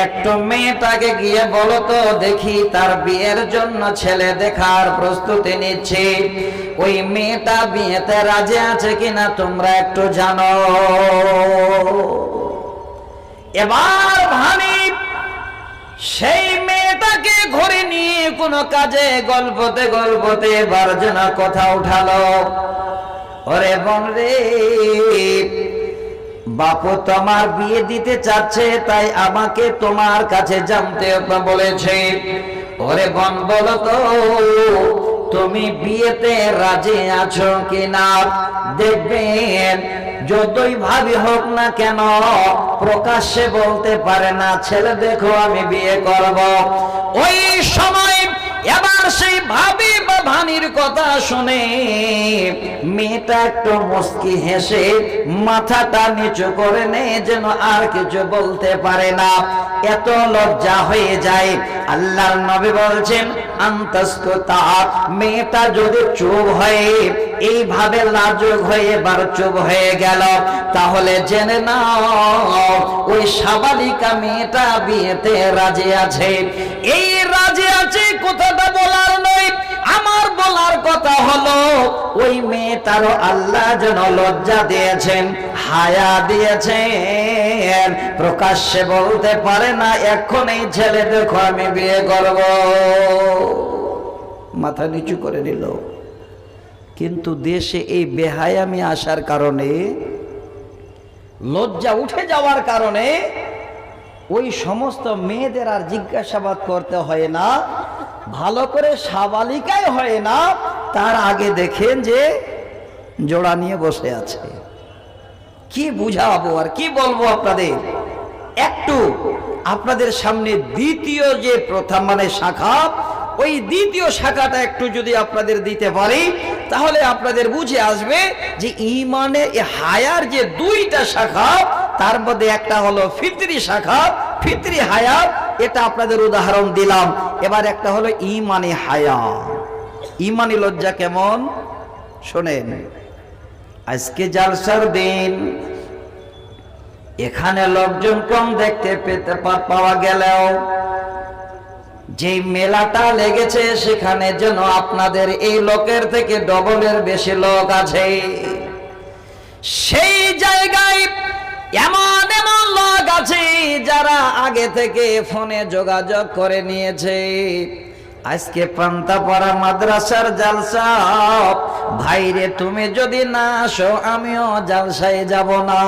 একটু মেয়েটাকে গিয়ে বলো তো, দেখি তার বিয়ের জন্য ছেলে দেখার প্রস্তুতি নিচ্ছে। ওই মেয়েটা বিয়েতে রাজি আছে কিনা তোমরা একটু জানো। এবার ভানি, সেই মেয়েটাকে ঘরে নিয়ে কোনো কাজে গল্পতে গল্পতে এবার যেন কথা উঠালো। ওরে বোন রে বাপু তোমার বিয়ে দিতে চাচ্ছে, তাই আমাকে তোমার কাছে জানতে বলেছে। ওরে বোন, বলো তো, তুমি বিয়েতে রাজি আছো কিনা? দেখবেন, যতই ভাবি হোক না কেন, প্রকাশ্যে বলতে পারে না, ছেলে, দেখো, আমি বিয়ে করব। ওই সময় এবার সেই ভাবি বা ভানির কথা শুনে মেয়েটা একটু মুস্কি হেসে মাথাটা নিচু করে নে যেন আর কিছু বলতে পারে না। এত লজ্জা হয়ে যায়। আল্লাহর নবী বলছেন আন্তস্কতা মেয়েটা যদি চুপ হয়ে এইভাবে লাজুক হয়ে এবার চুপ হয়ে গেল, তাহলে জেনে নাও, ওই সাবালিকা মেয়েটা বিয়েতে রাজি আছে। এই ওই মেয়েটারও আল্লাহ যেন লজ্জা দিয়েছেন, হায়া দিয়েছেন। প্রকাশ্যে বলতে পারে না, এখন এই ছেলে দেখো আমি বিয়ে করব। মাথা নিচু করে নিল। কিন্তু দেশে এই বেহায়ামি আসার কারণে, লজ্জা উঠে যাওয়ার কারণে, ওই সমস্ত মেয়েদের আর জিজ্ঞাসাবাদ করতে হয় না, ভালো করে সাবালিকায় হয় না তার আগে দেখেন যে জোড়া নিয়ে বসে আছে। কি বুঝাবো আর কি বলব আপনাদের? একটু আপনাদের সামনে দ্বিতীয় যে প্রথম মানে শাখা, ওই দ্বিতীয় শাখাটা একটু যদি আপনাদের দিতে পারি, তাহলে আপনাদের বুঝে আসবে যে ইমানের এ হায়ার যে দুইটা শাখা, তার মধ্যে একটা হলো ফিতরি শাখা, ফিতরি হায়া এটা আপনাদের উদাহরণ দিলাম। এবার একটা হলো ইমানি হায়া ইমানি লজ্জা কেমন? শোনেন, আজকে জালসার দিন, এখানে লোকজন কম দেখতে পেতে পাওয়া গেলেও যে মেলাটা লেগেছে সেখানে যেন আপনাদের এই লোকের থেকে ডবলের বেশি লোক আছে। সেই জায়গায় এমন এমন লোক আছে যারা আগে থেকে ফোনে যোগাযোগ করে নিয়েছে। আজকে পান্তা পড়া মাদ্রাসার জালসা। ভাইরে তুমি যদি না আসো আমিও জালসায় যাব না।